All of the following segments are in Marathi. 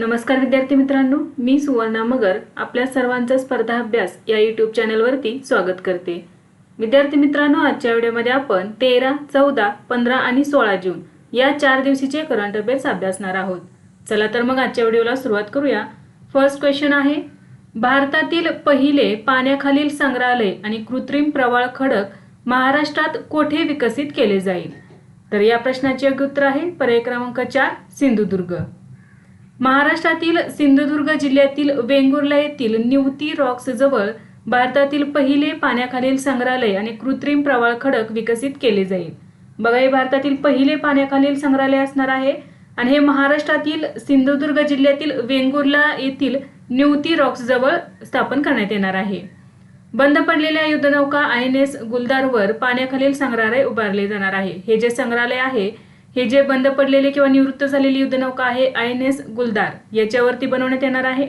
नमस्कार विद्यार्थी मित्रांनो मी सुवर्णा मगर आपल्या सर्वांचा स्पर्धा अभ्यास या यूट्यूब चॅनलवरती स्वागत करते. विद्यार्थी मित्रांनो आजच्या व्हिडिओमध्ये आपण तेरा चौदा पंधरा आणि सोळा जून या चार दिवशीचे करंट अफेअर्स अभ्यासणार आहोत. चला तर मग आजच्या व्हिडिओला सुरुवात करूया. फर्स्ट क्वेश्चन आहे भारतातील पहिले पाण्याखालील संग्रहालय आणि कृत्रिम प्रवाळ खडक महाराष्ट्रात कोठे विकसित केले जाईल? तर या प्रश्नाचे योग्य उत्तर आहे पर्याय क्रमांक चार सिंधुदुर्ग. महाराष्ट्रातील सिंधुदुर्ग जिल्ह्यातील वेंगुर्ला येथील निवती रॉक्स जवळ भारतातील पहिले पाण्याखालील संग्रहालय आणि कृत्रिम प्रवाळ खडक विकसित केले जाईल. बघा हे भारतातील पहिले पाण्याखालील संग्रहालय असणार आहे आणि हे महाराष्ट्रातील सिंधुदुर्ग जिल्ह्यातील वेंगुर्ला येथील निवती रॉक्स जवळ स्थापन करण्यात येणार आहे. बंद पडलेल्या युद्धनौका आय एन एस गुलदारवर पाण्याखालील संग्रहालय उभारले जाणार आहे. हे जे संग्रहालय आहे हे जे बंद पडलेले किंवा निवृत्त झालेली युद्धनौका आहे आय एन एस गुलदार याच्यावरती बनवण्यात येणार आहे.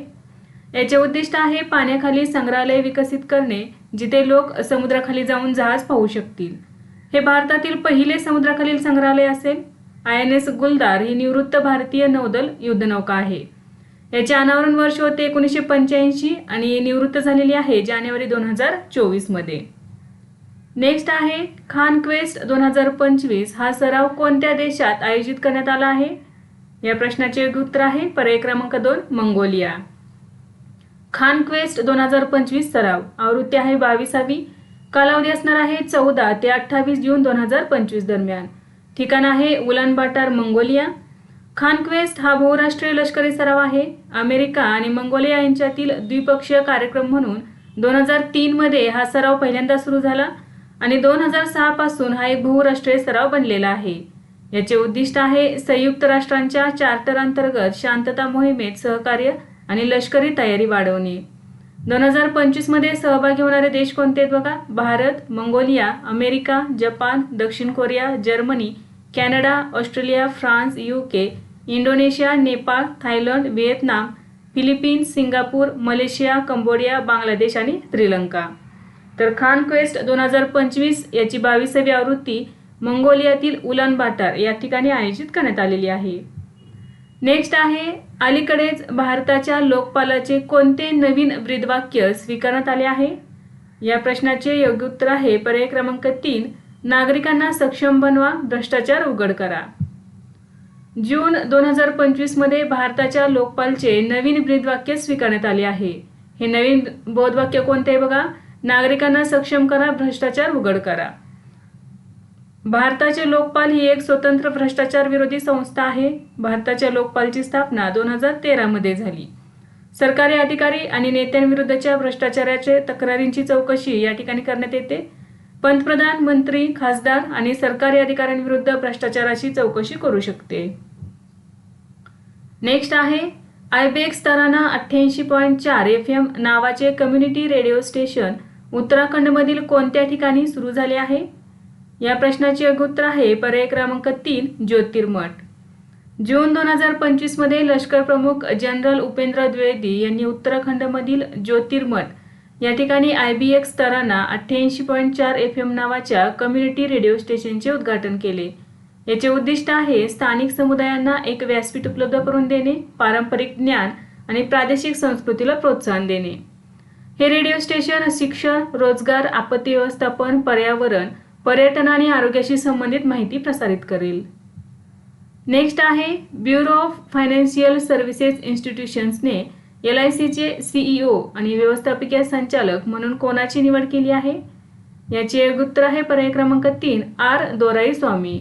याचे उद्दिष्ट आहे पाण्याखाली संग्रहालय विकसित करणे जिथे लोक समुद्राखाली जाऊन जहाज पाहू शकतील. हे भारतातील पहिले समुद्राखालील संग्रहालय असेल. आय एन एस गुलदार ही निवृत्त भारतीय नौदल युद्धनौका आहे. याचे अनावरण वर्ष होते एकोणीसशे पंच्याऐंशी आणि निवृत्त झालेली आहे जानेवारी दोन हजार चोवीसमध्ये नेक्स्ट आहे खान क्वेस्ट दोन हजार पंचवीस. हा सराव कोणत्या देशात आयोजित करण्यात आला आहे? या प्रश्नाचे योग्य उत्तर आहे पर्याय क्रमांक दोन मंगोलिया. खान क्वेस्ट दोन हजार पंचवीस सराव. आवृत्ती आहे बावीसावी. कालावधी असणार आहे चौदा ते अठ्ठावीस जून दोन हजार पंचवीस दरम्यान. ठिकाण आहे उलनबाटार मंगोलिया. खान क्वेस्ट हा बहुराष्ट्रीय लष्करी सराव आहे. अमेरिका आणि मंगोलिया यांच्यातील द्विपक्षीय कार्यक्रम म्हणून दोन हजार तीनमध्ये हा सराव पहिल्यांदा सुरू झाला. आणि दोन हजार सहा पासून हा एक बहुराष्ट्रीय सराव बनलेला आहे. याचे उद्दिष्ट आहे संयुक्त राष्ट्रांच्या चार्टर अंतर्गत शांतता मोहिमेत सहकार्य आणि लष्करी तयारी वाढवणे. दोन हजार पंचवीसमध्ये सहभागी होणारे देश कोणते आहेत बघा? भारत मंगोलिया अमेरिका जपान दक्षिण Korea Germany Canada Australia France UK Indonesia Nepal Thailand Vietnam Philippines Singapore Malaysia Cambodia Bangladesh आणि श्रीलंका. तर खान क्वेस्ट दोन हजार पंचवीस याची बावीसावी आवृत्ती मंगोलियातील उलान बाटार या ठिकाणी आयोजित करण्यात आलेली आहे. नेक्स्ट आहे अलीकडेच भारताच्या लोकपालाचे कोणते नवीन ब्रीदवाक्य स्वीकारण्यात आले आहे? या प्रश्नाचे योग्य उत्तर आहे पर्याय क्रमांक तीन नागरिकांना सक्षम बनवा भ्रष्टाचार उघड करा. जून दोन हजार पंचवीसमध्ये भारताच्या लोकपालचे नवीन ब्रीदवाक्य स्वीकारण्यात आले आहे. हे नवीन बोधवाक्य कोणते आहे बघा? नागरिकांना सक्षम करा भ्रष्टाचार उघड करा. भारताचे लोकपाल ही एक स्वतंत्र भ्रष्टाचार विरोधी संस्था आहे. भारताच्या लोकपालची स्थापना दोन हजार तेरामध्ये झाली. सरकारी अधिकारी आणि नेत्यांविरुद्धच्या भ्रष्टाचाराच्या तक्रारींची चौकशी या ठिकाणी करण्यात येते. पंतप्रधान मंत्री खासदार आणि सरकारी अधिकाऱ्यांविरुद्ध भ्रष्टाचाराची चौकशी करू शकते. नेक्स्ट आहे आयबेक्स तराना अठ्ठ्याऐंशी पॉईंट चार एफ एम नावाचे कम्युनिटी रेडिओ स्टेशन उत्तराखंडमधील कोणत्या ठिकाणी सुरू झाले आहे? या प्रश्नाचे योग्य उत्तर आहे पर्याय क्रमांक तीन ज्योतिर्मठ. जून दोन हजार पंचवीसमध्ये लष्कर प्रमुख जनरल उपेंद्र द्विवेदी यांनी उत्तराखंडमधील ज्योतिर्मठ या ठिकाणी आय बी एक्स स्तरांना अठ्ठ्याऐंशी पॉईंट चार एफ एम नावाच्या कम्युनिटी रेडिओ स्टेशनचे उद्घाटन केले. याचे उद्दिष्ट आहे स्थानिक समुदायांना एक व्यासपीठ उपलब्ध करून देणे पारंपरिक ज्ञान आणि प्रादेशिक संस्कृतीला प्रोत्साहन देणे. हे रेडिओ स्टेशन शिक्षण रोजगार आपत्ती व्यवस्थापन पर्यावरण पर्यटन आणि आरोग्याशी संबंधित माहिती प्रसारित करेल. नेक्स्ट आहे ब्युरो ऑफ फायनान्शियल सर्व्हिसेस इन्स्टिट्यूशन्सने एल आय सीचे सीईओ आणि व्यवस्थापकीय संचालक म्हणून कोणाची निवड केली आहे? याचे योग्य उत्तर आहे पर्याय क्रमांक तीन आर. दोराई स्वामी.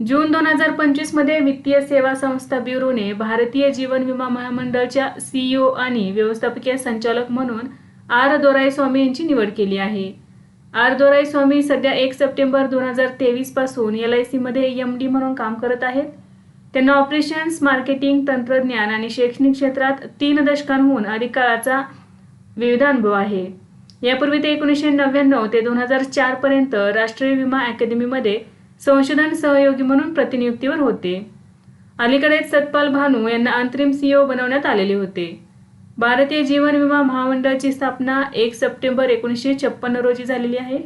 जून दोन हजार पंचवीसमध्ये वित्तीय सेवा संस्था ब्युरोने भारतीय जीवन विमा महामंडळच्या सीईओ आणि व्यवस्थापकीय संचालक म्हणून आर दोराई स्वामी यांची निवड केली आहे. आर दोराई स्वामी सध्या एक सप्टेंबर दोन हजार तेवीसपासून एल आय सीमध्ये एम डी म्हणून काम करत आहेत. त्यांना ऑपरेशन्स मार्केटिंग तंत्रज्ञान आणि शैक्षणिक क्षेत्रात तीन दशकांहून अधिक काळाचा विविध अनुभव आहे. यापूर्वी ते एकोणीसशे नव्याण्णव ते दोन हजार चार पर्यंत राष्ट्रीय विमा अकॅदमीमध्ये संशोधन सहयोगी म्हणून प्रतिनियुक्तीवर होते. अलीकडेच सतपाल भानू यांना अंतरिम सीईओ बनवण्यात आलेले होते. भारतीय जीवन विमा महामंडळाची स्थापना एक सप्टेंबर एकोणीसशे छप्पन्न रोजी झालेली आहे.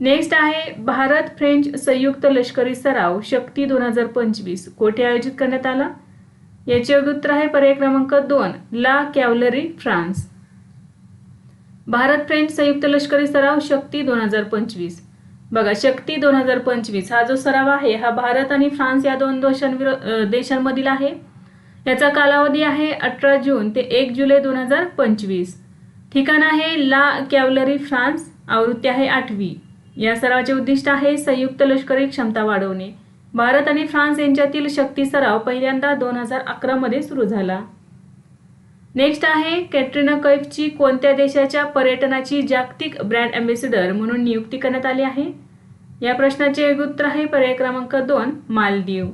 नेक्स्ट आहे भारत फ्रेंच संयुक्त लष्करी सराव शक्ती दोन हजार पंचवीस कोठे आयोजित करण्यात आला? याचे उत्तर आहे पर्याय क्रमांक दोन ला कॅव्हलरी फ्रान्स. भारत फ्रेंच संयुक्त लष्करी सराव शक्ती दोन हजार पंचवीस. बघा शक्ती दोन हजार पंचवीस हा जो सराव आहे हा भारत आणि फ्रान्स या दोन देशांविरो देशांमधील आहे. याचा कालावधी आहे अठरा जून ते एक जुलै दोन हजार पंचवीस. ठिकाण आहे ला कॅव्हलरी फ्रान्स आवृत्ती आहे आठवी. या सरावाचे उद्दिष्ट आहे संयुक्त लष्करी क्षमता वाढवणे. भारत आणि फ्रान्स यांच्यातील शक्ती सराव पहिल्यांदा दोन हजार अकरामध्ये सुरू झाला. नेक्स्ट आहे कॅटरीना कैफची कोणत्या देशाच्या पर्यटनाची जागतिक ब्रँड अँबॅसिडर म्हणून नियुक्ती करण्यात आली आहे? या प्रश्नाचे उत्तर आहे पर्याय क्रमांक दोन मालदीव.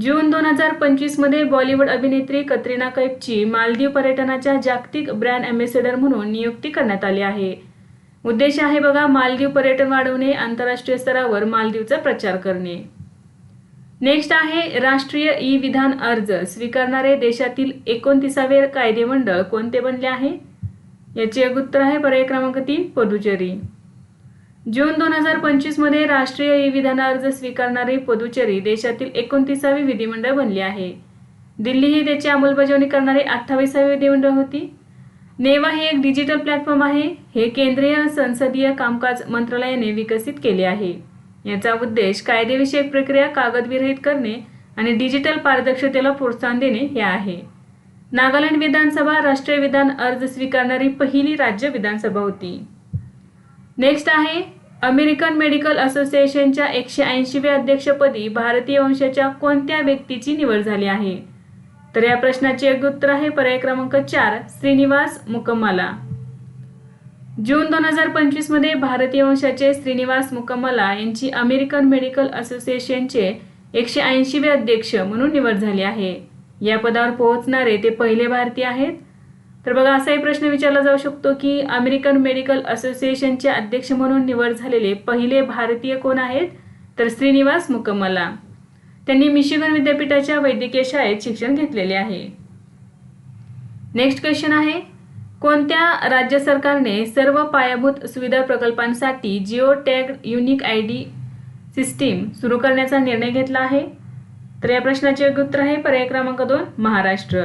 जून दोन हजार पंचवीसमध्ये बॉलिवूड अभिनेत्री कतरिना कैफची मालदीव पर्यटनाच्या जागतिक ब्रँड अँबॅसिडर म्हणून नियुक्ती करण्यात आली आहे. उद्देश आहे बघा मालदीव पर्यटन वाढवणे आंतरराष्ट्रीय स्तरावर मालदीवचा प्रचार करणे. नेक्स्ट आहे राष्ट्रीय ई विधान अर्ज. स्वीकारणारे देशातील एकोणतीसावे कायदेमंडळ कोणते बनले आहे? याचे एक उत्तर आहे पर्याय क्रमांक तीन पुदुचेरी. जून दोन हजार पंचवीसमध्ये राष्ट्रीय ई विधान अर्ज स्वीकारणारी पुदुचेरी देशातील एकोणतीसावे विधिमंडळ बनले आहे. दिल्ली ही त्याची अंमलबजावणी करणारी अठ्ठावीसावे विधिमंडळ होती. नेवा हे एक डिजिटल प्लॅटफॉर्म आहे. हे केंद्रीय संसदीय कामकाज मंत्रालयाने विकसित केले आहे. याचा उद्देश कायदेविषयक प्रक्रिया कागदविरहित करणे आणि डिजिटल पारदर्शतेला प्रोत्साहन देणे हे आहे. नागालँड विधानसभा राष्ट्रीय विधान अर्ज स्वीकारणारी पहिली राज्य विधानसभा होती. नेक्स्ट आहे अमेरिकन मेडिकल असोसिएशनच्या एकशे ऐंशीव्या अध्यक्षपदी भारतीय वंशाच्या कोणत्या व्यक्तीची निवड झाली आहे? तर या प्रश्नाचे योग्य उत्तर आहे. पर्याय क्रमांक चार श्रीनिवास मुकम्माला. जून दोन हजार पंचवीसमध्ये भारतीय वंशाचे श्रीनिवास मुकम्मला यांची अमेरिकन मेडिकल असोसिएशनचे एकशे ऐंशीवे अध्यक्ष म्हणून निवड झाली आहे. या पदावर पोहोचणारे ते पहिले भारतीय आहेत. तर बघा असाही प्रश्न विचारला जाऊ शकतो की अमेरिकन मेडिकल असोसिएशनचे अध्यक्ष म्हणून निवड झालेले पहिले भारतीय कोण आहेत? तर श्रीनिवास मुकम्मला. त्यांनी मिशिगन विद्यापीठाच्या वैद्यकीय शाळेत शिक्षण घेतलेले आहे. नेक्स्ट क्वेश्चन आहे कोणत्या राज्य सरकारने सर्व पायाभूत सुविधा प्रकल्पांसाठी geo tag unique I D system सुरू करण्याचा निर्णय घेतला आहे? तर या प्रश्नाचे योग्य उत्तर आहे पर्याय क्रमांक दोन महाराष्ट्र.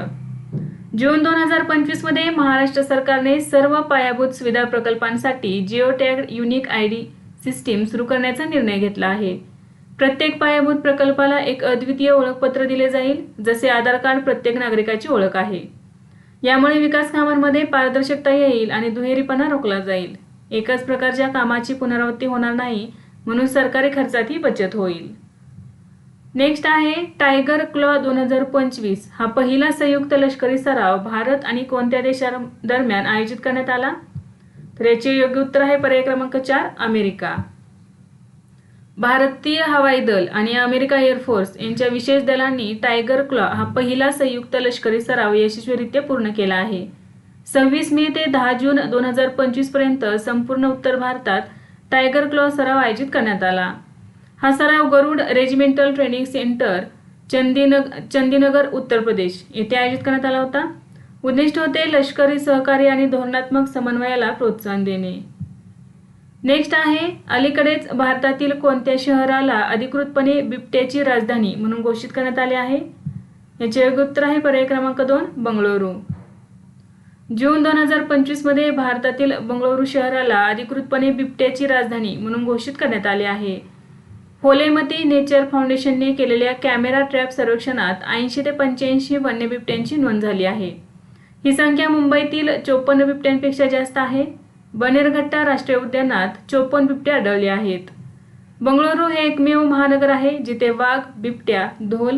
जून दोन हजार पंचवीसमध्ये महाराष्ट्र सरकारने सर्व पायाभूत सुविधा प्रकल्पांसाठी geo tag unique I D system सुरू करण्याचा निर्णय घेतला आहे. प्रत्येक पायाभूत प्रकल्पाला एक अद्वितीय ओळखपत्र दिले जाईल जसे आधार कार्ड प्रत्येक नागरिकाची ओळख आहे. यामुळे विकास कामांमध्ये पारदर्शकता येईल आणि दुहेरीपणा रोखला जाईल. एकाच प्रकारच्या कामाची पुनरावृत्ती होणार नाही म्हणून सरकारी खर्चातही बचत होईल. नेक्स्ट आहे टायगर क्लॉ दोन हजार पंचवीस. हा पहिला संयुक्त लष्करी सराव भारत आणि कोणत्या देशादरम्यान आयोजित करण्यात आला? तर याचे योग्य उत्तर आहे पर्याय क्रमांक चार अमेरिका. भारतीय हवाई दल आणि अमेरिका एअरफोर्स यांच्या विशेष दलांनी टायगर क्लॉ हा पहिला संयुक्त लष्करी सराव यशस्वीरित्या पूर्ण केला आहे. सव्वीस मे ते दहा जून दोन हजार पंचवीसपर्यंत संपूर्ण उत्तर भारतात टायगर क्लॉ सराव आयोजित करण्यात आला. हा सराव गरुड रेजिमेंटल ट्रेनिंग सेंटर चंदीनग चंदीनगर उत्तर प्रदेश येथे आयोजित करण्यात आला होता. उद्दिष्ट होते लष्करी सहकार्य आणि धोरणात्मक समन्वयाला प्रोत्साहन देणे. नेक्स्ट आहे अलीकडेच भारतातील कोणत्या शहराला अधिकृतपणे बिबट्याची राजधानी म्हणून घोषित करण्यात आले आहे? याचे योग्य उत्तर आहे पर्याय क्रमांक दोन बंगळुरू. जून दोन हजार पंचवीसमध्ये भारतातील बंगळुरू शहराला अधिकृतपणे बिबट्याची राजधानी म्हणून घोषित करण्यात आले आहे. होलेमती नेचर फाउंडेशनने केलेल्या कॅमेरा ट्रॅप सर्वेक्षणात ऐंशी ते पंच्याऐंशी वन्य बिबट्यांची नोंद झाली आहे. ही संख्या मुंबईतील चोपन्न बिबट्यांपेक्षा जास्त आहे. बनेरघट्टा राष्ट्रीय उद्यानात चोपन्न बिबट्या आढळले आहेत. बंगळुरू हे एकमेव महानगर आहे जिथे वाघ बिबट्या ढोल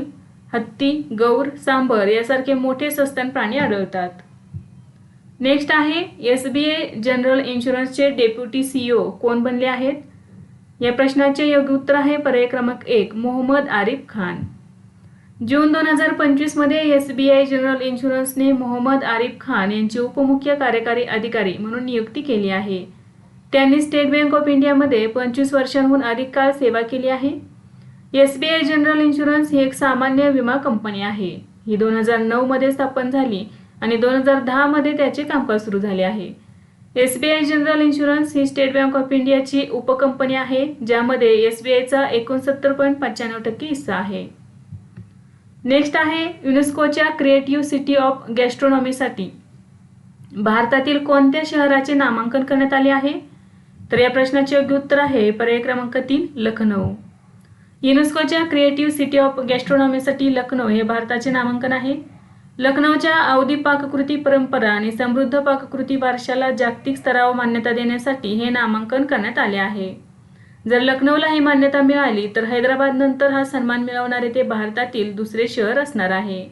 हत्ती गौर सांबर यासारखे मोठे सस्तन प्राणी आढळतात. नेक्स्ट आहे एस बी ए जनरल इन्शुरन्सचे डेप्युटी सीईओ कोण बनले आहेत? या प्रश्नाचे योग्य उत्तर आहे पर्याय क्रमांक एक मोहम्मद आरिफ खान. जून दोन हजार पंचवीसमध्ये एस बी आय जनरल इन्शुरन्सने मोहम्मद आरिफ खान यांची उपमुख्य कार्यकारी अधिकारी म्हणून नियुक्ती केली आहे. त्यांनी स्टेट बँक ऑफ इंडियामध्ये पंचवीस वर्षांहून अधिक काळ सेवा केली आहे. S B I general insurance ही एक सामान्य विमा कंपनी आहे. ही दोन हजार नऊमध्ये स्थापन झाली आणि दोन हजार दहामध्ये त्याचे कामकाज सुरू झाले आहे. S B I general insurance he state bank of इंडियाची उपकंपनी आहे ज्यामध्ये एस बी आयचा एकोणसत्तर पॉईंट पंच्याण्णव टक्के हिस्सा आहे. नेक्स्ट आहे युनेस्कोच्या क्रिएटिव्ह सिटी ऑफ गॅस्ट्रॉनॉमीसाठी भारतातील कोणत्या शहराचे नामांकन करण्यात आले आहे? तर या प्रश्नाचे योग्य उत्तर आहे पर्याय क्रमांक तीन लखनौ. युनेस्कोच्या क्रिएटिव्ह सिटी ऑफ गॅस्ट्रॉनॉमीसाठी लखनौ हे भारताचे नामांकन आहे. लखनौच्या अवधी पाककृती परंपरा आणि समृद्ध पाककृती वारशाला जागतिक स्तरावर मान्यता देण्यासाठी हे नामांकन करण्यात आले आहे. जर लखनौला ही मान्यता मिळाली तर हैदराबाद नंतर हा सन्मान मिळवणारे ते भारतातील दुसरे शहर असणार आहे.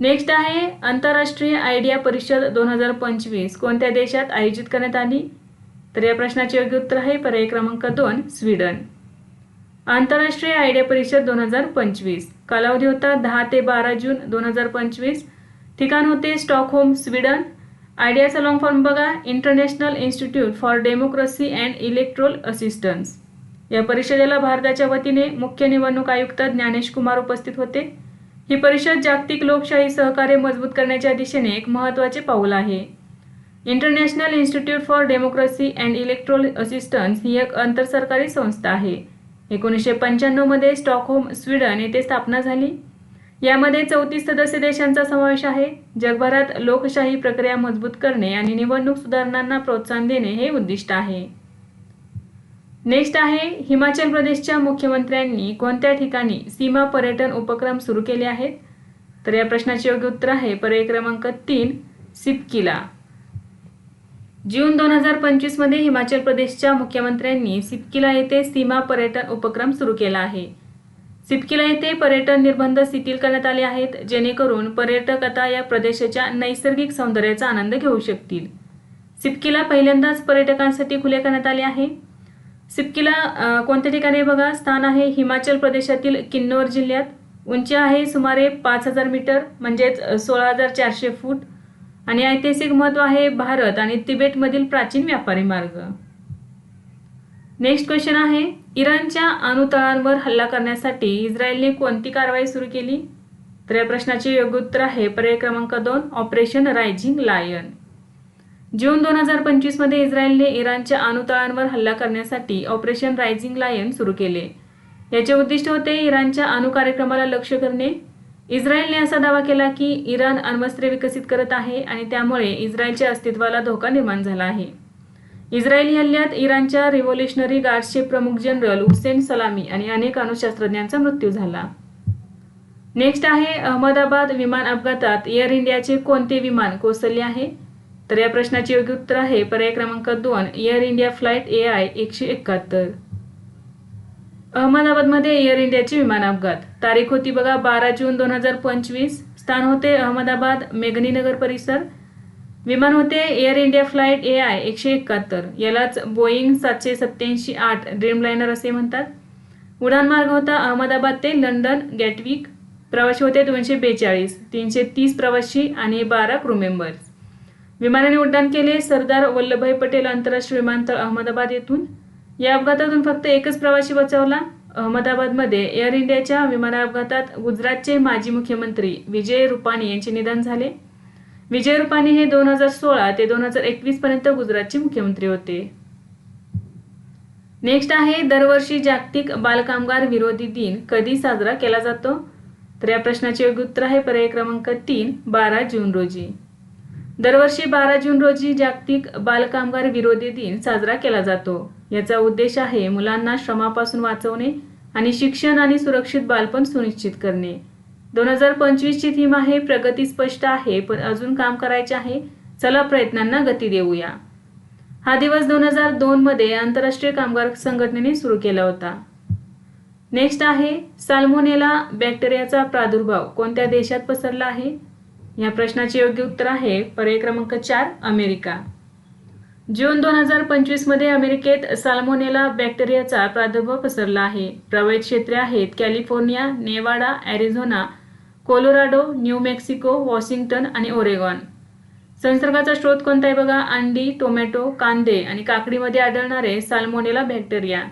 नेक्स्ट आहे आंतरराष्ट्रीय आयडिया परिषद दोन हजार पंचवीस. कोणत्या देशात आयोजित करण्यात आली? तर या प्रश्नाचे योग्य उत्तर आहे पर्याय क्रमांक दोन स्वीडन. आंतरराष्ट्रीय आयडिया परिषद दोन हजार पंचवीस. कालावधी होता दहा ते बारा जून दोन हजार पंचवीस. ठिकाण होते स्टॉकहोम स्वीडन. आयडियाचा लॉंग फॉर्म बघा international institute for democracy and electoral assistance या परिषदेला भारताच्या वतीने मुख्य निवडणूक आयुक्त ज्ञानेश कुमार उपस्थित होते. ही परिषद जागतिक लोकशाही सहकार्य मजबूत करण्याच्या दिशेने एक महत्त्वाचे पाऊल आहे. International institute for democracy and electoral assistance ही एक आंतरसरकारी संस्था आहे. एकोणीसशे पंच्याण्णवमध्ये स्टॉकहोम स्वीडन येथे स्थापना झाली. यामध्ये चौतीस सदस्य देशांचा समावेश आहे. जगभरात लोकशाही प्रक्रिया मजबूत करणे आणि निवडणूक सुधारणांना प्रोत्साहन देणे हे उद्दिष्ट आहे. नेक्स्ट आहे हिमाचल प्रदेशच्या मुख्यमंत्र्यांनी कोणत्या ठिकाणी सीमा पर्यटन उपक्रम सुरू केले आहेत? तर या प्रश्नाचे योग्य उत्तर आहे पर्याय क्रमांक तीन सिपकिला. जून दोन हजार पंचवीसमध्ये हिमाचल प्रदेशच्या मुख्यमंत्र्यांनी सिपकिला येथे सीमा पर्यटन उपक्रम सुरू केला आहे. सिपकिला येथे पर्यटन निर्बंध शिथिल करण्यात आले आहेत जेणेकरून पर्यटक आता या प्रदेशाच्या नैसर्गिक सौंदर्याचा आनंद घेऊ शकतील. सिपकिला पहिल्यांदाच पर्यटकांसाठी खुले करण्यात आले आहे. सिपकिला कोणत्या ठिकाणी बघा? स्थान आहे हिमाचल प्रदेशातील किन्नौर जिल्ह्यात. उंची आहे सुमारे पाच हजार मीटर म्हणजेच सोळा हजार चारशे फूट. आणि ऐतिहासिक महत्त्व आहे भारत आणि तिबेटमधील प्राचीन व्यापारी मार्ग. नेक्स्ट क्वेश्चन आहे इराणच्या अणुतळांवर हल्ला करण्यासाठी इस्रायलने कोणती कारवाई सुरू केली? तर या प्रश्नाचे योग्य उत्तर आहे पर्याय क्रमांक दोन ऑपरेशन रायझिंग लायन जून दोन हजार पंचवीसमध्ये इस्रायलने इराणच्या अणुतळांवर हल्ला करण्यासाठी ऑपरेशन रायझिंग लायन सुरू केले. याचे उद्दिष्ट होते इराणच्या अणु कार्यक्रमाला लक्ष्य करणे. इस्रायलने असा दावा केला की इराण अण्वस्त्रे विकसित करत आहे आणि त्यामुळे इस्रायलच्या अस्तित्वाला धोका निर्माण झाला आहे. इस्रायली हल्ल्यात इराणच्या रिव्होल्युशनरी गार्ड्सचे प्रमुख जनरल हुसेन सलामी आणि अनेक अणुशास्त्रज्ञांचा मृत्यू झाला. नेक्स्ट आहे अहमदाबाद विमान अपघातात एअर इंडियाचे कोणते विमान कोसळले आहे? तर या प्रश्नाचे योग्य उत्तर आहे पर्याय क्रमांक दोन air India flight A I एकशे एकाहत्तर. अहमदाबादमध्ये एअर इंडियाचे विमान अपघात. तारीख होती बघा बारा जून दोन हजार पंचवीस. स्थान होते अहमदाबाद मेघनीनगर परिसर. विमान होते air India flight A I एकशे एकाहत्तर. यालाच बोईंग सातशे सत्याऐंशी आठ ड्रीमलायनर असे म्हणतात. उड्डाणमार्ग होता अहमदाबाद ते लंडन गॅटविक प्रवासी होते दोनशे बेचाळीस तीनशे तीस प्रवासी आणि बारा क्रू मेंबर्स विमानाने उड्डाण केले सरदार वल्लभभाई पटेल आंतरराष्ट्रीय विमानतळ अहमदाबाद येथून. या अपघातातून फक्त एकच प्रवासी बचावला. अहमदाबादमध्ये एअर इंडियाच्या विमान अपघातात गुजरातचे माजी मुख्यमंत्री विजय रुपाणी यांचे निधन झाले. विजय रुपानी हे दोन हजार सोळा ते दोन हजार एकवीस पर्यंत गुजरातचे मुख्यमंत्री होते. नेक्स्ट आहे दरवर्षी जागतिक बालकामगार विरोधी दिन कधी साजरा केला जातो? तर या प्रश्नाचे योग्य उत्तर आहे पर्याय क्रमांक तीन बारा जून रोजी. दरवर्षी बारा जून रोजी जागतिक बालकामगार विरोधी दिन साजरा केला जातो. याचा उद्देश आहे मुलांना श्रमापासून वाचवणे आणि शिक्षण आणि सुरक्षित बालपण सुनिश्चित करणे. दोन हजार पंचवीसची थीम आहे प्रगती स्पष्ट आहे पण अजून काम करायचे आहे. चला प्रयत्नांना गती देऊया. हा दिवस दोन हजार दोनमध्ये आंतरराष्ट्रीय कामगार संघटनेने सुरू केला होता. नेक्स्ट आहे साल्मोनेला बॅक्टेरियाचा प्रादुर्भाव कोणत्या देशात पसरला आहे? या प्रश्नाचे योग्य उत्तर आहे पर्याय क्रमांक चार अमेरिका. जून दोन हजार पंचवीसमध्ये अमेरिकेत साल्मोनेला बॅक्टेरियाचा प्रादुर्भाव पसरला आहे. प्रभावित क्षेत्रे आहेत California Nevada Arizona Colorado New Mexico Washington आणि ओरेगॉन. संसर्गाचा स्रोत कोणता आहे बघा? अंडी टोमॅटो कांदे आणि काकडीमध्ये आढळणारे साल्मोनेला बॅक्टेरिया.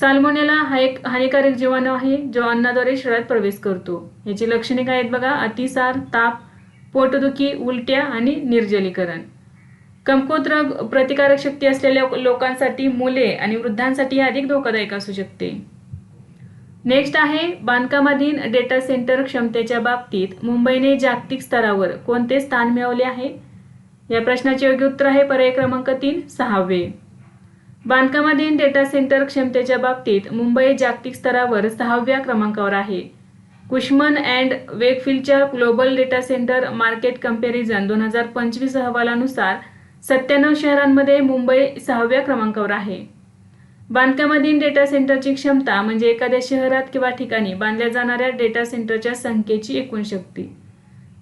साल्मोनेला हा एक हानिकारक जीवाणू आहे जो अन्नाद्वारे शरीरात प्रवेश करतो. याची लक्षणे काय आहेत बघा? अतिसार ताप पोटदुखी उलट्या आणि निर्जलीकरण. कमकुवत रोग प्रतिकारक शक्ती असलेल्या लोकांसाठी मुले आणि वृद्धांसाठी हे अधिक धोकादायक असू शकते. नेक्स्ट आहे बांधकामाधीन डेटा सेंटर क्षमतेच्या बाबतीत मुंबईने जागतिक स्तरावर कोणते स्थान मिळवले आहे? या प्रश्नाचे योग्य उत्तर आहे पर्याय क्रमांक तीन सहावे. बांधकामाधीन डेटा सेंटर क्षमतेच्या बाबतीत मुंबई जागतिक स्तरावर सहाव्या क्रमांकावर आहे. Cushman and वेगफिल्डच्या global data centre market comparison दोन हजार पंचवीस अहवालानुसार सत्त्याण्णव शहरांमध्ये मुंबई सहाव्या क्रमांकावर आहे. बांधकामाधीन डेटा सेंटरची क्षमता म्हणजे एखाद्या शहरात किंवा ठिकाणी बांधल्या जाणाऱ्या डेटा सेंटरच्या संख्येची एकूण शक्ती.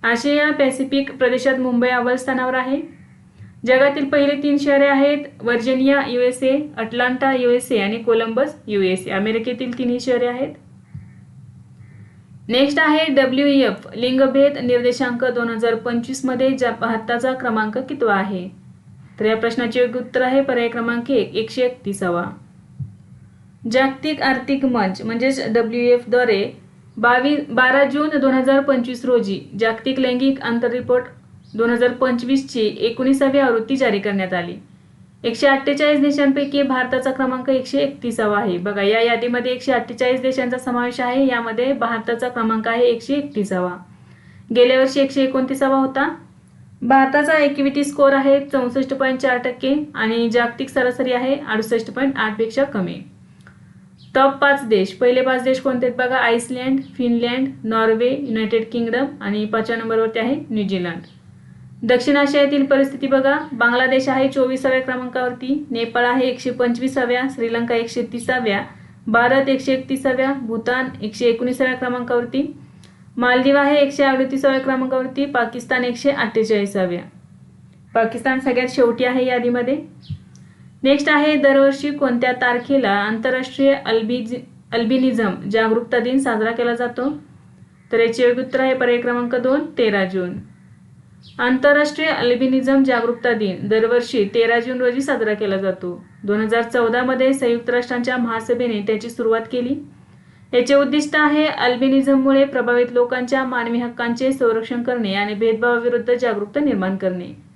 आशिया पॅसिफिक प्रदेशात मुंबई अव्वल स्थानावर आहे. जगातील पहिले तीन शहरे आहेत Virginia A Atlanta U S A आणि कोलंबस यू एस ए अमेरिकेतील तिन्ही शहरे आहेत. नेक्स्ट आहे डब्ल्यू एफ लिंगभेद निर्देशांक दोन हजार पंचवीसमध्ये जा भारताचा क्रमांक कितवा आहे? तर या प्रश्नाचे योग्य उत्तर आहे पर्याय क्रमांक एक एकशे एकतीसावा. जागतिक आर्थिक मंच म्हणजेच डब्ल्यू एफद्वारे बावीस बारा जून दोन हजार पंचवीस रोजी जागतिक लैंगिक अंतर रिपोर्ट दोन हजार पंचवीसची एकोणीसावी आवृत्ती जारी करण्यात आली. एकशे अठ्ठेचाळीस देशांपैकी भारताचा क्रमांक एकशे एकतीसावा आहे. बघा या यादीमध्ये एकशे अठ्ठेचाळीस देशांचा समावेश आहे. यामध्ये भारताचा क्रमांक आहे एकशे एकतीसावा. गेल्या वर्षी एकशे एकोणतीसावा होता. भारताचा इक्विटी स्कोअर आहे चौसष्ट पॉईंट चार टक्के आणि जागतिक सरासरी आहे अडुसष्ट पॉईंट आठपेक्षा कमी. टॉप पाच देश. पहिले पाच देश कोणते आहेत बघा? Iceland Finland Norway United Kingdom आणि पाचव्या नंबरवरती आहे न्यूझीलंड. दक्षिण आशियातील परिस्थिती बघा. बांगलादेश आहे चोवीसाव्या क्रमांकावरती. नेपाळ आहे एकशे पंचवीसाव्या. श्रीलंका एकशे तीसाव्या. भारत एकशे एकतीसाव्या. भूतान एकशे एकोणीसाव्या क्रमांकावरती. मालदीव आहे एकशे अडतीसाव्या क्रमांकावरती. पाकिस्तान एकशे अठ्ठेचाळीसाव्या. पाकिस्तान सगळ्यात शेवटी आहे यादीमध्ये. नेक्स्ट आहे दरवर्षी कोणत्या तारखेला आंतरराष्ट्रीय अल्बिज अल्बिनिझम जागरूकता दिन साजरा केला जातो? तर याचे योग्य उत्तर आहे पर्याय क्रमांक दोन तेरा जून. आंतरराष्ट्रीय अल्बिनिझम जागरूकता दिन दरवर्षी तेरा जून रोजी साजरा केला जातो. दोन हजार चौदामध्ये संयुक्त राष्ट्रांच्या महासभेने त्याची सुरुवात केली. याचे उद्दिष्ट आहे अल्बिनिझममुळे प्रभावित लोकांच्या मानवी हक्कांचे संरक्षण करणे आणि भेदभावाविरुद्ध जागरूकता निर्माण करणे.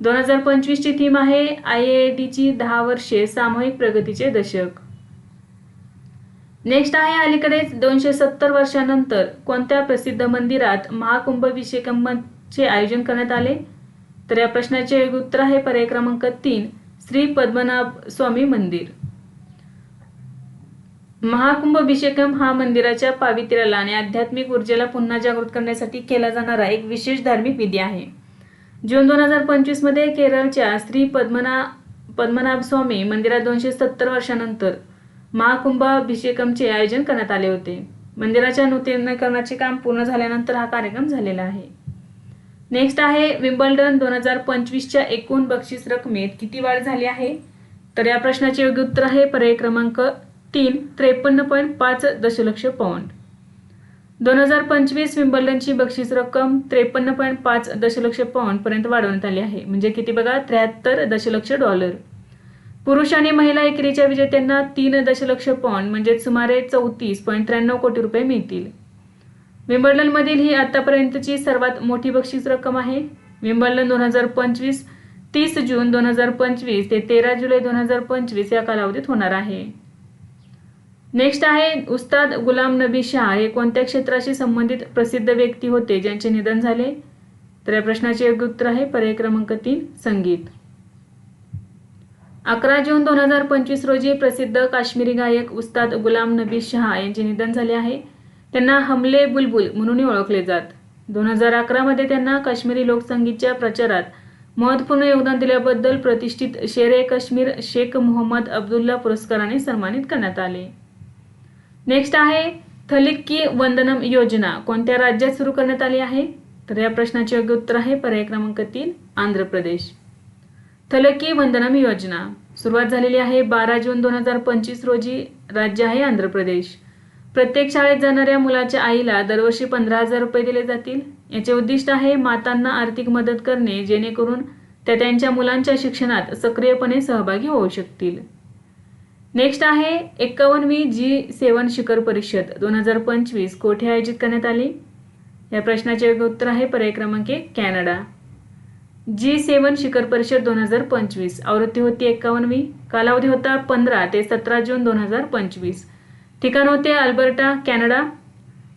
दोन हजार पंचवीसची थीम आहे आय आय टीची दहा वर्षे सामूहिक प्रगतीचे दशक. नेक्स्ट आहे अलीकडेच दोनशे सत्तर वर्षानंतर कोणत्या प्रसिद्ध मंदिरात महाकुंभभिषेकमचे आयोजन करण्यात आले? तर या प्रश्नाचे उत्तर आहे पर्याय क्रमांक तीन श्री पद्मनाभ स्वामी मंदिर. महाकुंभभिषेकम हा मंदिराच्या पावित्र्याला आणि आध्यात्मिक ऊर्जेला पुन्हा जागृत करण्यासाठी केला जाणारा एक विशेष धार्मिक विधी आहे. जून दोन हजार पंचवीसमध्ये केरळच्या श्री पद्मना पद्मनाभ स्वामी मंदिरात दोनशे सत्तर वर्षानंतर महाकुंभाभिषेकमचे आयोजन करण्यात आले होते. मंदिराच्या नूतनीकरणाचे काम पूर्ण झाल्यानंतर हा कार्यक्रम झालेला आहे. नेक्स्ट आहे विम्बल्डन दोन हजार पंचवीसच्या एकूण बक्षीस रकमेत किती वाढ झाली आहे? तर या प्रश्नाचे योग्य उत्तर आहे पर्याय क्रमांक तीन त्रेपन्न पॉईंट पाच दशलक्ष पाऊंड दोन हजार पंचवीस विम्बल्डनची बक्षीस रक्कम त्रेपन्न पॉईंट पाच दशलक्ष पाऊंड पर्यंत वाढवण्यात आली आहे. म्हणजे किती बघा? त्र्याहत्तर दशलक्ष डॉलर. पुरुष आणि महिला एकेरीच्या विजेत्यांना तीन दशलक्ष पाऊंड म्हणजे सुमारे चौतीस पॉईंट त्र्याण्णव कोटी रुपये मिळतील. विम्बल्डनमधील ही आतापर्यंतची सर्वात मोठी बक्षीस रक्कम आहे. विम्बल्डन दोन हजार पंचवीस तीस जून दोन हजार पंचवीस ते तेरा जुलै दोन हजार पंचवीस या कालावधीत होणार आहे. नेक्स्ट आहे उस्ताद गुलाम नबी शाह. हे कोणत्या क्षेत्राशी संबंधित प्रसिद्ध व्यक्ती होते? ज्यांचे निधन झाले? तर या प्रश्नाचे योग्य उत्तर आहे पर्याय क्रमांक तीन संगीत. अकरा जून दोन हजार पंचवीस रोजी प्रसिद्ध काश्मीरी गायक उस्ताद गुलाम नबी शहा यांचे निधन झाले आहे. त्यांना हमले बुलबुल म्हणूनही ओळखले जात. दोन हजार अकरामध्ये त्यांना काश्मीरी लोकसंगीतच्या प्रचारात महत्त्वपूर्ण योगदान दिल्याबद्दल प्रतिष्ठित शेरे काश्मीर शेख मोहम्मद अब्दुल्ला पुरस्काराने सन्मानित करण्यात आले. नेक्स्ट आहे थलिक्की वंदनम योजना. कोणत्या राज्यात सुरू करण्यात आली आहे? तर या प्रश्नाचे योग्य उत्तर आहे पर्याय क्रमांक तीन आंध्र प्रदेश. थलकी वंदनम योजना. सुरुवात झालेली आहे बारा जून दोन हजार पंचवीस रोजी. राज्य आहे आंध्र प्रदेश. प्रत्येक शाळेत जाणाऱ्या मुलाच्या आईला दरवर्षी पंधरा हजार रुपये दिले जातील. याचे उद्दिष्ट आहे मातांना आर्थिक मदत करणे जेणेकरून त्या त्यांच्या मुलांच्या शिक्षणात सक्रियपणे सहभागी होऊ शकतील. नेक्स्ट आहे एक्कावनवी जी सेवन शिखर परिषद दोन हजार पंचवीस कोठे आयोजित करण्यात आली? या प्रश्नाचे उत्तर आहे पर्याय क्रमांक एक कॅनडा. जी सेवन शिखर परिषद दोन हजार पंचवीस. आवृत्ती होती एक्कावनवी कालावधी होता पंधरा ते सतरा जून दोन हजार पंचवीस. ठिकाण होते अल्बर्टा कॅनडा.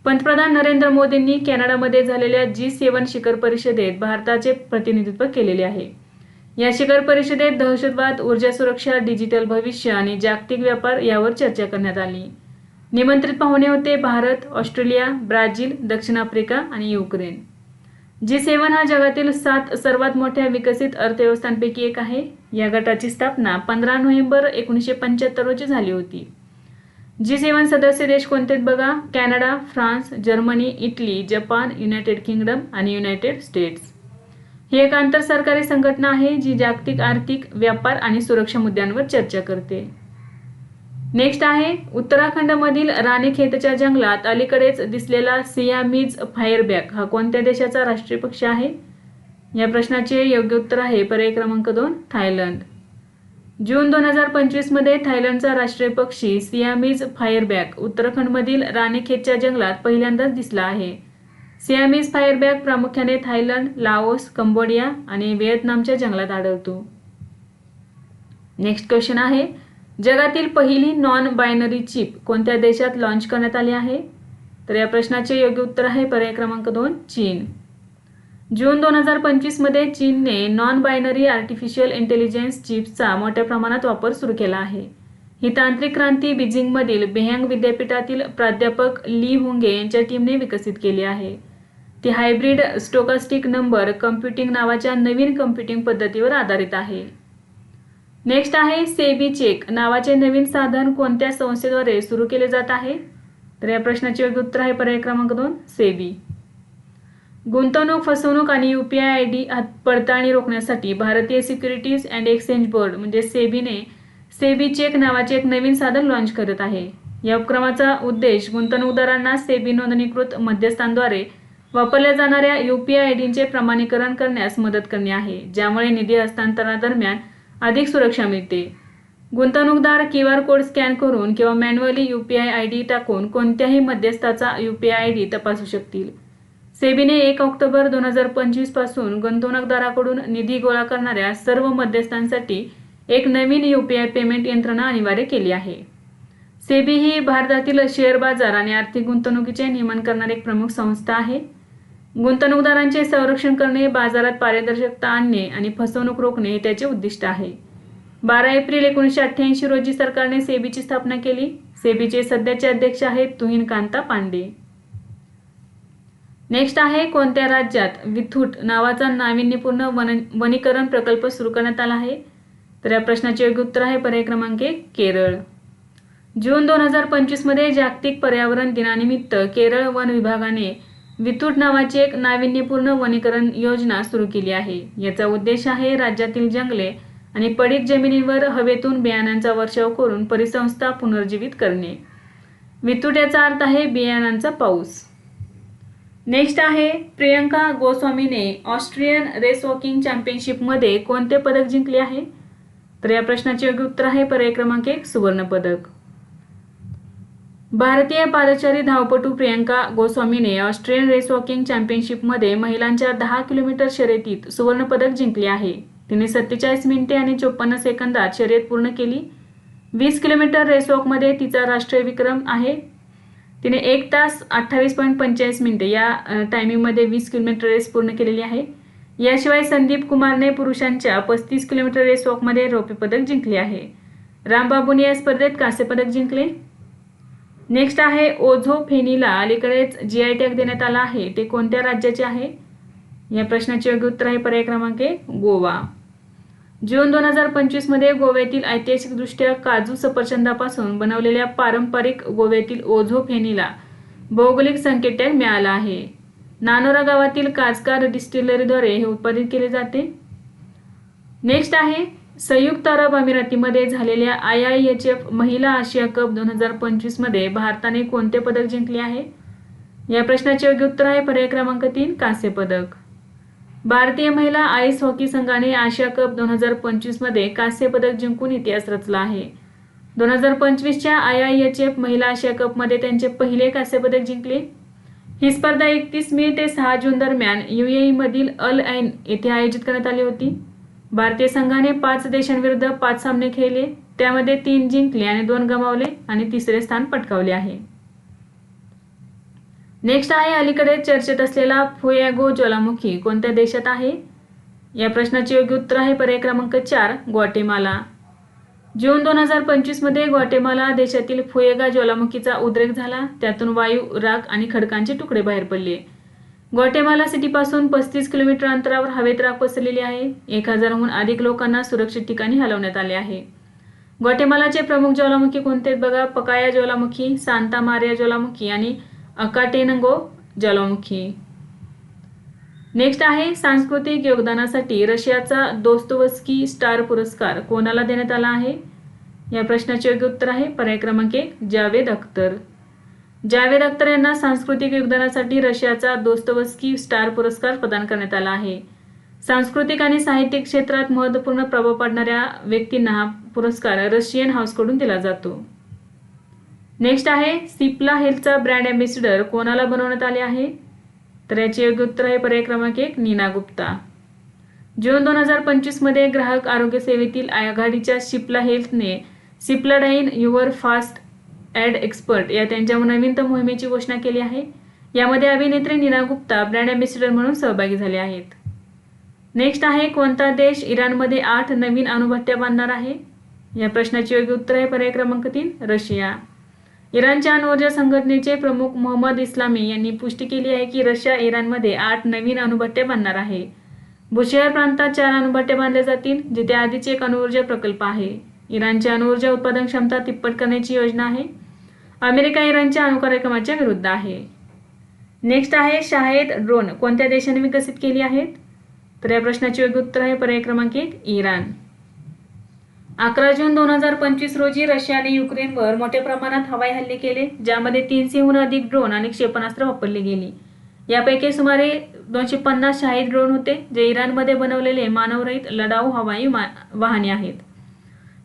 पंतप्रधान नरेंद्र मोदींनी कॅनडामध्ये झालेल्या जी सेवन शिखर परिषदेत भारताचे प्रतिनिधित्व केलेले आहे. या शिखर परिषदेत दहशतवाद ऊर्जा सुरक्षा डिजिटल भविष्य आणि जागतिक व्यापार यावर चर्चा करण्यात आली. निमंत्रित पाहुणे होते भारत ऑस्ट्रेलिया ब्राझील दक्षिण आफ्रिका आणि युक्रेन. जी सेवन हा जगातील सात सर्वात मोठ्या विकसित अर्थव्यवस्थांपैकी एक आहे. या गटाची स्थापना पंधरा नोव्हेंबर एकोणीसशे पंच्याहत्तर रोजी झाली होती. जी सेवन सदस्य देश कोणते बघा? Canada France Germany Italy Japan United Kingdom आणि युनायटेड स्टेट्स. ही एक आंतर सरकारी संघटना आहे जी जागतिक आर्थिक व्यापार आणि सुरक्षा मुद्द्यांवर चर्चा करते. नेक्स्ट आहे उत्तराखंडमधील राणीखेतच्या जंगलात अलीकडेच दिसलेला सियामीज फायरबॅक हा कोणत्या देशाचा राष्ट्रीय पक्षी आहे? या प्रश्नाचे योग्य उत्तर आहे पर्याय क्रमांक दोन थायलंड. जून दोन हजार पंचवीसमध्ये थायलंडचा राष्ट्रीय पक्षी सियामीज फायरबॅक उत्तराखंडमधील राणीखेतच्या जंगलात पहिल्यांदाच दिसला आहे. सियामीज फायरबॅग प्रामुख्याने थायलंड लाओस कंबोडिया आणि व्हिएतनामच्या जंगलात आढळतो. नेक्स्ट क्वेश्चन आहे जगातील पहिली नॉन बायनरी चिप कोणत्या देशात लॉन्च करण्यात आली आहे? तर या प्रश्नाचे योग्य उत्तर आहे पर्याय क्रमांक दोन चीन. जून दोन हजार पंचवीसमध्ये चीनने नॉन बायनरी आर्टिफिशियल इंटेलिजन्स चिप्सचा मोठ्या प्रमाणात वापर सुरू केला आहे. ही तांत्रिक क्रांती बीजिंगमधील बेहँग विद्यापीठातील प्राध्यापक ली हुंगे यांच्या टीमने विकसित केली आहे. ती हायब्रिड स्टोकास्टिक नंबर कम्प्युटिंग नावाच्या नवीन कम्प्युटिंग पद्धतीवर आधारित आहे. नेक्स्ट आहे सेबी चेक नावाचे नवीन साधन कोणत्या संस्थेद्वारे सुरू केले जात आहे? तर या प्रश्नाचे योग्य उत्तर आहे पर्याय क्रमांक दोन सेबी गुंतवणूक फसवणूक आणि U P I I D पडताळणी रोखण्यासाठी भारतीय सिक्युरिटीज अँड एक्सचेंज बोर्ड म्हणजे सेबीने सेबी चेक नावाचे एक नवीन साधन लॉन्च करत आहे. या उपक्रमाचा उद्देश गुंतवणूकदारांना सेबी नोंदणीकृत मध्यस्थांद्वारे वापरल्या जाणाऱ्या यू पी आय आय डीचे प्रमाणीकरण करण्यास मदत करणे आहे ज्यामुळे निधी हस्तांतरणादरम्यान अधिक सुरक्षा मिळते. गुंतवणूकदार क्यू आर कोड स्कॅन करून किंवा manually U P I I D टाकून कोणत्याही मध्यस्थाचा U P I I D तपासू शकतील. सेबीने एक ऑक्टोबर दोन हजार पंचवीसपासून गुंतवणूकदाराकडून निधी गोळा करणाऱ्या सर्व मध्यस्थांसाठी एक नवीन यू पी आय पेमेंट यंत्रणा अनिवार्य केली आहे. सेबी ही भारतातील शेअर बाजार आणि आर्थिक गुंतवणुकीचे नियमन करणारी एक प्रमुख संस्था आहे. गुंतवणूकदारांचे संरक्षण करणे बाजारात पारदर्शकता आणणे आणि फसवणूक रोखणे हे त्याचे उद्दिष्ट आहे. बारा एप्रिल एकोणीसशे अठ्ठ्याऐंशी रोजी सरकारने सेबीची स्थापना केली. सेबीचे सध्याचे अध्यक्ष आहेत तुहिन कांता पांडे. नेक्स्ट आहे कोणत्या राज्यात विथूट नावाचा नाविन्यपूर्ण वन वनीकरण प्रकल्प सुरू करण्यात आला आहे? तर या प्रश्नाचे योग्य उत्तर आहे पर्याय क्रमांक एक केरळ. जून दोन हजार पंचवीसमध्ये जागतिक पर्यावरण दिनानिमित्त केरळ वन विभागाने वितूट नावाची एक नाविन्यपूर्ण वनीकरण योजना सुरू केली आहे. याचा उद्देश आहे राज्यातील जंगले आणि पडीक जमिनीवर हवेतून बियाणांचा वर्षाव करून परिसंस्था पुनर्जीवित करणे. वितूट याचा अर्थ आहे बियाणांचा पाऊस. नेक्स्ट आहे प्रियंका गोस्वामीने ऑस्ट्रियन रेस वॉकिंग चॅम्पियनशिपमध्ये कोणते पदक जिंकले आहे? तर या प्रश्नाचे योग्य उत्तर आहे पर्याय क्रमांक एक सुवर्ण पदक भारतीय पादचारी धावपटू प्रियंका गोस्वामीने ऑस्ट्रियन रेस वॉकिंग चॅम्पियनशिपमध्ये महिलांच्या दहा किलोमीटर शर्यतीत सुवर्णपदक जिंकले आहे. तिने सत्तेचाळीस मिनिटे आणि चोपन्न सेकंदात शर्यत पूर्ण केली. वीस किलोमीटर रेसवॉकमध्ये तिचा राष्ट्रीय विक्रम आहे. तिने एक तास अठ्ठावीस पॉईंट पंचेचाळीस मिनिटे या टायमिंगमध्ये वीस किलोमीटर रेस पूर्ण केलेली आहे. याशिवाय संदीप कुमारने पुरुषांच्या पस्तीस किलोमीटर रेस वॉकमध्ये रौप्य पदक जिंकले आहे. रामबाबूने या स्पर्धेत कांस्य पदक जिंकले. नेक्स्ट आहे ओझो फेनीला अलीकडेच जी आय टॅग देण्यात आला आहे. ते कोणत्या राज्याचे आहे? या प्रश्नाचे योग्य उत्तर आहे पर्याय क्रमांक एक गोवा. जून दोन हजार पंचवीसमध्ये गोव्यातील ऐतिहासिकदृष्ट्या काजू सफरचंदापासून बनवलेल्या पारंपरिक गोव्यातील ओझो फेनीला भौगोलिक संकेत टॅग मिळाला आहे. नानोरा गावातील काजकार डिस्टिलरीद्वारे हे उत्पादित केले जाते. नेक्स्ट आहे संयुक्त अरब अमिरातीमध्ये झालेल्या आय आय एच एफ महिला आशिया कप दोन हजार पंचवीसमध्ये भारताने कोणते पदक जिंकले आहे? या प्रश्नाचे योग्य उत्तर आहे पर्याय क्रमांक तीन कांस्य पदक. भारतीय महिला आईस हॉकी संघाने आशिया कप दोन हजार पंचवीसमध्ये कांस्य पदक जिंकून इतिहास रचला आहे. दोन हजार पंचवीसच्या आय आय एच एफ महिला आशिया कपमध्ये त्यांचे पहिले कांस्य पदक जिंकले. ही स्पर्धा एकतीस मे ते सहा जून दरम्यान युएई मधील अल ऐन येथे आयोजित करण्यात आली होती. भारतीय संघाने पाच देशांविरुद्ध पाच सामने खेळले. त्यामध्ये तीन जिंकले आणि दोन गमावले आणि तिसरे स्थान पटकावले आहे. नेक्स्ट आहे अलीकडे चर्चेत असलेला फुयागो ज्वालामुखी. कोणत्या देशात आहे? या प्रश्नाचे योग्य उत्तर आहे पर्याय क्रमांक चार ग्वाटेमाला. जून दोन हजार पंचवीसमध्ये ग्वाटेमाला देशातील फुएगा ज्वालामुखीचा उद्रेक झाला. त्यातून वायू राख आणि खडकांचे तुकडे बाहेर पडले. ग्वाटेमाला सिटीपासून पस्तीस किलोमीटर अंतरावर हवेत राख पसरलेली आहे. एक हजारहून अधिक लोकांना सुरक्षित ठिकाणी हलवण्यात आले आहे. ग्वाटेमालाचे प्रमुख ज्वालामुखी कोणते आहेत बघा? पकाया ज्वालामुखी सांता मारिया ज्वालामुखी आणि अकाटेनगो ज्वालामुखी. नेक्स्ट आहे सांस्कृतिक योगदानासाठी रशियाचा दोस्तोवस्की स्टार पुरस्कार कोणाला देण्यात आला आहे? या प्रश्नाचे योग्य उत्तर आहे. पर्याय क्रमांक एक जावेद अख्तर. जावेद अख्तर यांना सांस्कृतिक योगदानासाठी रशियाचा दोस्तोवस्की स्टार पुरस्कार प्रदान करण्यात आला आहे. सांस्कृतिक आणि साहित्यिक क्षेत्रात महत्त्वपूर्ण प्रभाव पाडणाऱ्या व्यक्तींना हा पुरस्कार रशियन हाऊसकडून दिला जातो. नेक्स्ट आहे सिप्ला हेल्थचा ब्रँड अँबॅसिडर कोणाला बनवण्यात आले आहे? तर याचे योग्य उत्तर आहे पर्याय क्रमांक एक नीना गुप्ता. जून दोन हजार पंचवीसमध्ये ग्राहक आरोग्य सेवेतील आघाडीच्या Cipla हेल्थने Cipladine your first aid expert या त्यांच्या नवीनतम मोहिमेची घोषणा केली आहे. यामध्ये अभिनेत्री नीना गुप्ता ब्रँड अँबॅसिडर म्हणून सहभागी झाले आहेत. नेक्स्ट आहे कोणता देश इराणमध्ये आठ नवीन अणुभट्ट्या बांधणार आहे? या प्रश्नाचे योग्य उत्तर आहे पर्याय क्रमांक तीन रशिया. इराणच्या अणुऊर्जा संघटनेचे प्रमुख मोहम्मद इस्लामी यांनी पुष्टी केली आहे की रशिया इराणमध्ये आठ नवीन अणुभट्टे बांधणार आहे. बुशेहर प्रांतात चार अणुभट्टे बांधले जातील जिथे आधीच एक अणुऊर्जा प्रकल्प आहे. इराणची अणुऊर्जा उत्पादन क्षमता तिप्पट करण्याची योजना आहे. अमेरिका इराणच्या अणुकार्यक्रमाच्या विरुद्ध आहे. नेक्स्ट आहे शाहेद ड्रोन कोणत्या देशाने विकसित केली आहेत? तर या प्रश्नाचे योग्य उत्तर आहे पर्याय क्रमांक एक इराण. अकरा जून दोन हजार पंचवीस रोजी रशियाने युक्रेनवर मोठ्या प्रमाणात हवाई हल्ले केले ज्यामध्ये तीनशेहून अधिक ड्रोन आणि क्षेपणास्त्र वापरली गेली. यापैकी सुमारे दोनशे पन्नास शाहीद ड्रोन होते जे इराणमध्ये बनवलेले मानवरहित लढाऊ हवाई मा वाहने आहेत.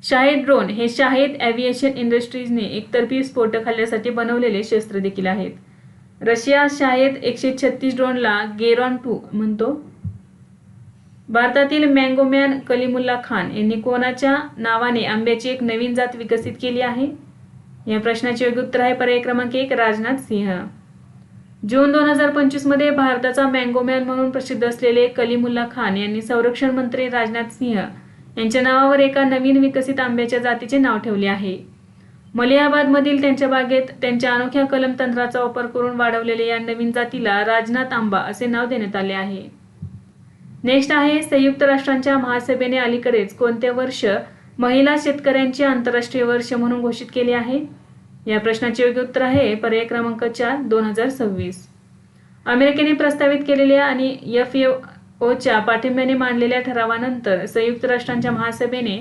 शाहीद ड्रोन हे शाहीद ॲव्हिएशन इंडस्ट्रीजने एकतर्फी स्फोटक हल्ल्यासाठी बनवलेले शस्त्र देखील आहेत. रशिया शाहीद एकशे छत्तीस ड्रोनला गेरॉन टू म्हणतो. भारतातील मँगोमॅन कलिमुल्ला खान यांनी कोणाच्या नावाने आंब्याची एक नवीन जात विकसित केली आहे? या प्रश्नाचे योग्य उत्तर आहे पर्याय क्रमांक एक राजनाथ सिंह. जून दोन हजार पंचवीसमध्ये भारताचा मँगोमॅन म्हणून प्रसिद्ध असलेले कलिमुल्ला खान यांनी संरक्षण मंत्री राजनाथ सिंह यांच्या नावावर एका नवीन विकसित आंब्याच्या जातीचे नाव ठेवले आहे. मलियाबादमधील त्यांच्या बागेत त्यांच्या अनोख्या कलम तंत्राचा वापर करून वाढवलेल्या या नवीन जातीला राजनाथ आंबा असे नाव देण्यात आले आहे. नेक्स्ट आहे संयुक्त राष्ट्रांच्या महासभेने अलीकडेच कोणते वर्ष महिला शेतकऱ्यांचे आंतरराष्ट्रीय वर्ष म्हणून घोषित केले आहे? या प्रश्नाचे योग्य उत्तर आहे पर्याय क्रमांक चार दोन हजार सव्वीस. अमेरिकेने प्रस्तावित केलेल्या आणि एफ ओच्या पाठिंब्याने मांडलेल्या ठरावानंतर संयुक्त राष्ट्रांच्या महासभेने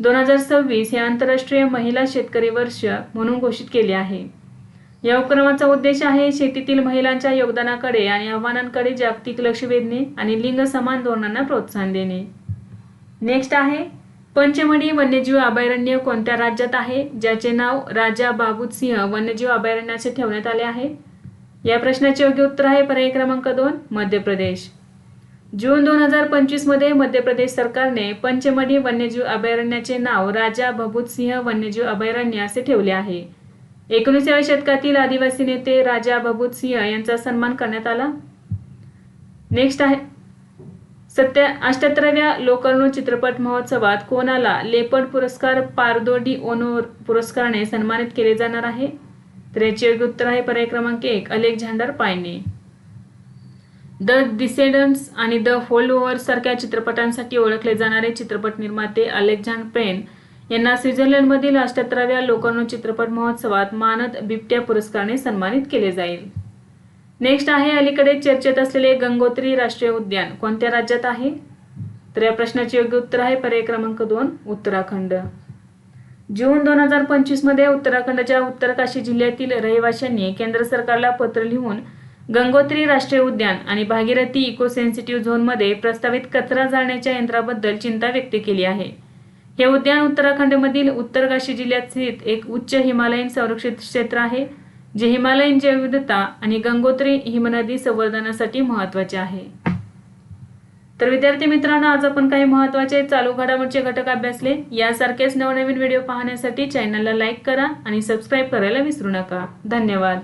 दोन हजार सव्वीस हे आंतरराष्ट्रीय महिला शेतकरी वर्ष म्हणून घोषित केले आहे. या उपक्रमाचा उद्देश आहे शेतीतील महिलांच्या योगदानाकडे आणि आव्हानांकडे जागतिक लक्ष वेधणे आणि लिंग समान धोरणांना प्रोत्साहन देणे. नेक्स्ट आहे पंचमढी वन्यजीव अभयारण्य कोणत्या राज्यात आहे? ज्याचे नाव राजा बाबूत सिंह वन्यजीव अभयारण्याचे ठेवण्यात आले आहे. या प्रश्नाचे योग्य उत्तर आहे पर्याय क्रमांक दोन मध्य प्रदेश. जून दोन हजार पंचवीसमध्ये मध्य प्रदेश सरकारने पंचमढी वन्यजीव अभयारण्याचे नाव राजा भभूत सिंह वन्यजीव अभयारण्य असे ठेवले आहे. एकोणीसाव्या शतकातील आदिवासी नेते राजा बबूत सिंह यांचा सन्मान करण्यात आला. नेक्स्ट आहे. सत्या अष्ट्याहत्तराव्या लोकर्णो चित्रपट महोत्सवात कोणाला लेपट पुरस्कार पारदोडी ओनोर पुरस्काराने सन्मानित केले जाणार आहे? तर याचे उत्तर आहे पर्याय क्रमांक एक अलेक्झांडर पायने. द डिसेडन्स आणि द होल सारख्या चित्रपटांसाठी ओळखले जाणारे चित्रपट निर्माते अलेक्झांड पेन यांना स्वित्झर्लंडमधील अष्ट्याहत्तराव्या लोकांनो चित्रपट महोत्सवात मानद बिबट्या पुरस्काराने सन्मानित केले जाईल. नेक्स्ट आहे अलीकडे चर्चेत असलेले गंगोत्री राष्ट्रीय उद्यान. कोणत्या राज्यात आहे? तर या प्रश्नाचे योग्य उत्तर आहे पर्याय क्रमांक दोन उत्तराखंड. जून दोन हजार पंचवीसमध्ये उत्तराखंडच्या उत्तरकाशी जिल्ह्यातील रहिवाशांनी केंद्र सरकारला पत्र लिहून गंगोत्री राष्ट्रीय उद्यान आणि भागीरथी इको सेन्सिटिव्ह झोनमध्ये प्रस्तावित कचरा जाळण्याच्या यंत्राबद्दल चिंता व्यक्त केली आहे. हे उद्यान उत्तराखंडमधील उत्तरकाशी जिल्ह्यात स्थित एक उच्च हिमालयीन संरक्षित क्षेत्र आहे जे हिमालयीन जैवविधता आणि गंगोत्री हिमनदी संवर्धनासाठी महत्त्वाचे आहे. तर विद्यार्थी मित्रांनो आज आपण काही महत्त्वाचे चालू घडामोडचे घटक अभ्यासले. यासारखेच नवनवीन व्हिडिओ पाहण्यासाठी चॅनलला लाईक करा आणि सबस्क्राईब करायला विसरू नका. धन्यवाद.